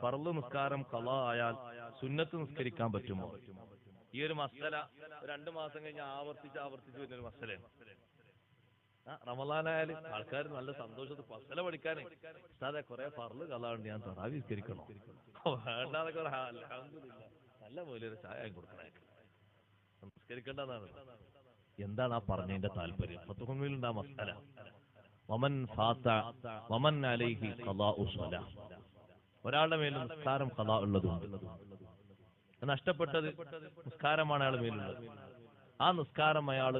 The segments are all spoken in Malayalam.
ഫർൾ നിസ്കാരം കള ആയാൽ സുന്നത്ത് നിസ്കരിക്കാൻ പറ്റുമോ? ഈ ഒരു മസല രണ്ടു മാസം കഴിഞ്ഞ് ആവർത്തിച്ച് ആവർത്തിച്ച് വരുന്ന ഒരു മസലയാണ് റമലാനായാലും ആൾക്കാർ നല്ല സന്തോഷത്തിൽ പസല പഠിക്കാനേ. ഉസ്താദെ കുറെ ഫർൾ ഉണ്ട് ഞാൻ തറാവി നിസ്കരിക്കണോ? വേണ്ടാന്നൊക്കെ. നല്ല മൂല്യൊരു ചായ കൊടുക്കണേ. നിസ്കരിക്കേണ്ടതാണ് എന്താണ് ആ പറഞ്ഞതിന്റെ താല്പര്യം? ഫത്തുഹുമിലുണ്ട് ആ മസല. വമൻ ഫാത്ത വമൻ അലൈഹി ഒരാളുടെ മേൽ നിസ്കാരം കഥ ഉള്ളതുണ്ട്. നഷ്ടപ്പെട്ടത് നിസ്കാരമാണ് അയാൾ മേലുള്ളത്. ആ നിസ്കാരം അയാൾ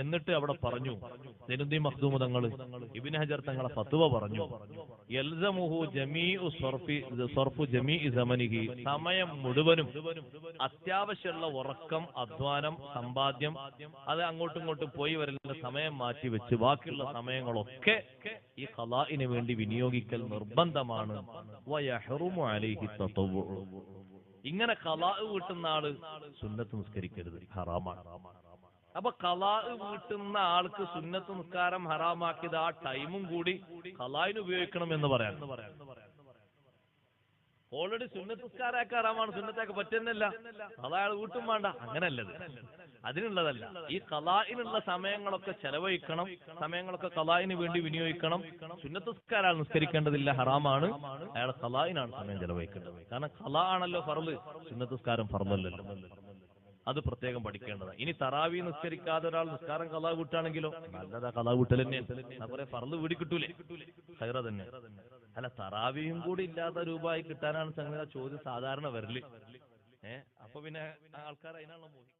എന്നിട്ട് അവിടെ പറഞ്ഞു നിരുന്തി മഖ്ദൂമ തങ്ങൾ ഇബിൻ ഹജർ തങ്ങളെ ഫത്വ പറഞ്ഞു യൽസമുഹു ജമീഉ സർഫി സമനിഹി സമയം മുഴുവനും അത്യാവശ്യമുള്ള ഉറക്കം അധ്വാനം സമ്പാദ്യം അത് അങ്ങോട്ടും ഇങ്ങോട്ടും പോയി വരലിന്റെ സമയം മാറ്റി വെച്ച് ബാക്കിയുള്ള സമയങ്ങളൊക്കെ ഈ ഖലാഇന് വേണ്ടി വിനിയോഗിക്കൽ നിർബന്ധമാണ്. ഇങ്ങനെ കലാ വീട്ടുന്ന ആൾ സുന്നത്ത് നിസ്കരിക്കരുത്. ഹറാമാണ്. അപ്പൊ കലാ വീട്ടുന്ന ആൾക്ക് സുന്നത്ത് നിസ്കാരം ഹറാമാക്കിയത് ആ ടൈമും കൂടി കലായിന് ഉപയോഗിക്കണം എന്ന് പറയാം. ഓൾറെഡി സുന്നത്ത് സുന്നത്തേക്ക് പറ്റുന്നില്ല. അയാൾ വീട്ടും വേണ്ട. അങ്ങനല്ലത്. അതിനുള്ളതല്ല. ഈ കലായിനുള്ള സമയങ്ങളൊക്കെ ചെലവഴിക്കണം. സമയങ്ങളൊക്കെ കലായിന് വേണ്ടി വിനിയോഗിക്കണം. സുന്നത്ത് നിസ്കാരം നിസ്കരിക്കേണ്ടതില്ല. ഹറാമാണ്. അയാൾ കലായിനാണ് സമയം ചെലവഴിക്കേണ്ടത്. കാരണം കല ആണല്ലോ ഫർൾ സുന്നത്ത് ഫറലല്ലോ അത് പ്രത്യേകം പഠിക്കേണ്ടതാണ് ഇനി തറാവി നിസ്കരിക്കാതെ ഒരാൾ നിസ്കാരം കലാ കൂട്ടാണെങ്കിലോ നല്ലതാ. കലാ കൂട്ടൽ തന്നെയാണ്. ഫർൾ വീടി കിട്ടൂലേ? ഹൈറ തന്നെ അല്ല തറാവിയും കൂടി ഇല്ലാത്ത രൂപമായി കിട്ടാനാണ് സംഗതി ചോദ്യം സാധാരണ വരൽ. ഏഹ് അപ്പൊ പിന്നെ ആൾക്കാർ അതിനാണല്ലോ മോഹി